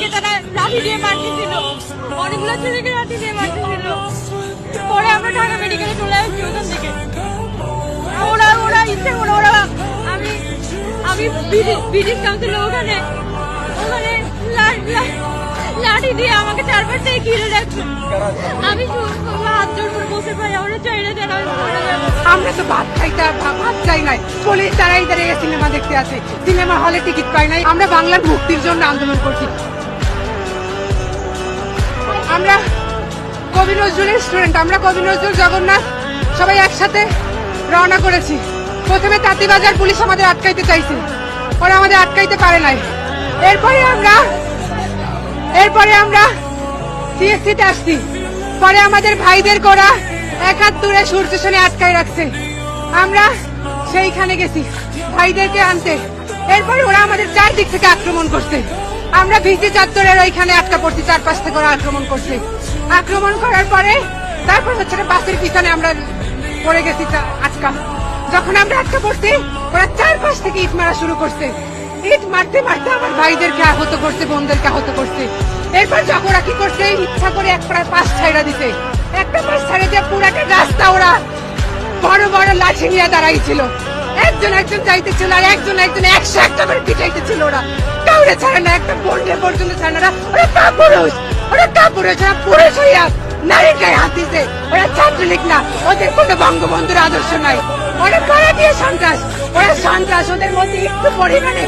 ছেলেকে তারা লাঠি দিয়ে মারতেছিল। অনেকগুলো ছেলেকে লাঠি দিয়ে মারতেছিল। পরে আমরা ঢাকা মেডিকেলে চলে আসছি ওখান থেকে ওরা ওরা ইচ্ছে করে, ওরা আমি আমি ব্রিটিশ কাউন্সিল ওখানে ওখানে লাঠি দিয়ে আমাকে চারপাশ থেকে ঘিরে রাখছে আমি হাত জোর করে বসে পাই আমরা আমি আমরা তো ভাত খাইতে ভা- ভাত চাই নাই। পুলিশ দাঁড়াই দাঁড়িয়ে সিনেমা দেখতে আছে সিনেমা হলে টিকিট পাই নাই। আমরা বাংলার মুক্তির জন্য আন্দোলন করছি। আমরা কবি নজরুলের স্টুডেন্ট আমরা কবি নজরুল জগন্নাথ সবাই একসাথে রওনা করেছি। প্রথমে তাঁতিবাজার পুলিশ আমাদের আটকাইতে চাইছে ওরা আমাদের আটকাইতে পারে নাই। এরপরে আমরা এরপরে আমরা সিএসসিতে আসছি। পরে আমাদের ভাইদের করা একাত্তরে সূর্য স্টেশনে আটকায় রাখছে। আমরা সেইখানে গেছি, ভাইদেরকে আনতে। এরপরে ওরা আমাদের চারদিক থেকে আক্রমণ করছে। আমরা ভিজি চাত্তরের ওইখানে আটকা পড়ছি, চারপাশ থেকে ওরা আক্রমণ করছে। আক্রমণ করার পরে, তারপর হচ্ছে বাসের পিছনে আমরা পড়ে গেছি আটকা। যখন আমরা আটকা পড়ছি, ওরা চারপাশ থেকে ইট মারা শুরু করছে। ইট মারতে মারতে আমার ভাইদেরকে আহত করছে, বোনদেরকে আহত করছে। এরপর যখন ওরা কি করছে, ইচ্ছা করে এক প্রায় পাঁচ ছাইড়া দিতে একটা পাশ ছাড়ে দিয়ে পুরো একটা রাস্তা ওরা বড় বড় লাঠি নিয়ে দাঁড়াইছিল। একজন একজন যাইতেছিল আর একজন একজন একশো একটা করে পিটাইতেছিল ওরা। কাউরে ছাড়ে না একটা পর্যন্ত না ওরা কাপুরুষ। ওরা কাপুরুষ, ওরা পুরুষ হইয়া নারীর গায়ে হাত দিতে ওরা ছাত্রলীগ না, ওদের কোনো বঙ্গবন্ধুর আদর্শ নাই। ওরা কারা দিয়ে সন্ত্রাস? ওরা সন্ত্রাস ওদের মধ্যে একটু পরিমাণে,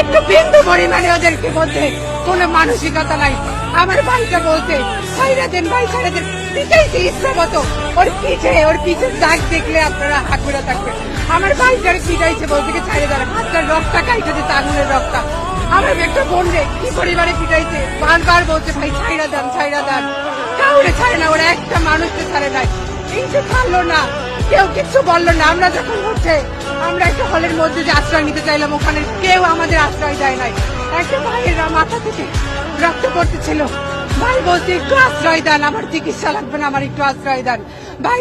একটু বিন্দু পরিমাণে ওদেরকে মধ্যে কোনো মানসিকতা নাই। আমার ভাইটা বলতে ছাইরা দেন ভাই, ছাইরা দেন। পিটাইছে ইচ্ছা মতো। ওর পিঠে, ওর পিঠের দাগ দেখলে আপনারা হাঁকুড়া থাকবেন। আমার ভাইটার পিটাইছে বলতে কি, ছাইরে দেন। হাতটার রক্তটা কাইতে দিতে রক্তটা আমার একটা বোন রে, কি পরিবারে পিটাইছে? বারবার বলছে, ভাই, ছাইরা দেন ছাইরা দেন। কাউরে ছাড়ে না, ওরা একটা মানুষকে ছাড়ে নাই। কিন্তু ছাড়লো না, কেউ কিচ্ছু বলল না। আমরা যখন হচ্ছে, আমরা একটা হলের মধ্যে যে আশ্রয় নিতে চাইলাম, ওখানে কেউ আমাদের আশ্রয় দেয় নাই। একটা ভাইয়ের মাথা থেকে রক্ত পড়তেছিল। ভাই বলছে, একটু আশ্রয় দেন, আমার চিকিৎসা লাগবে না, আমার একটু আশ্রয় দেন। ভাই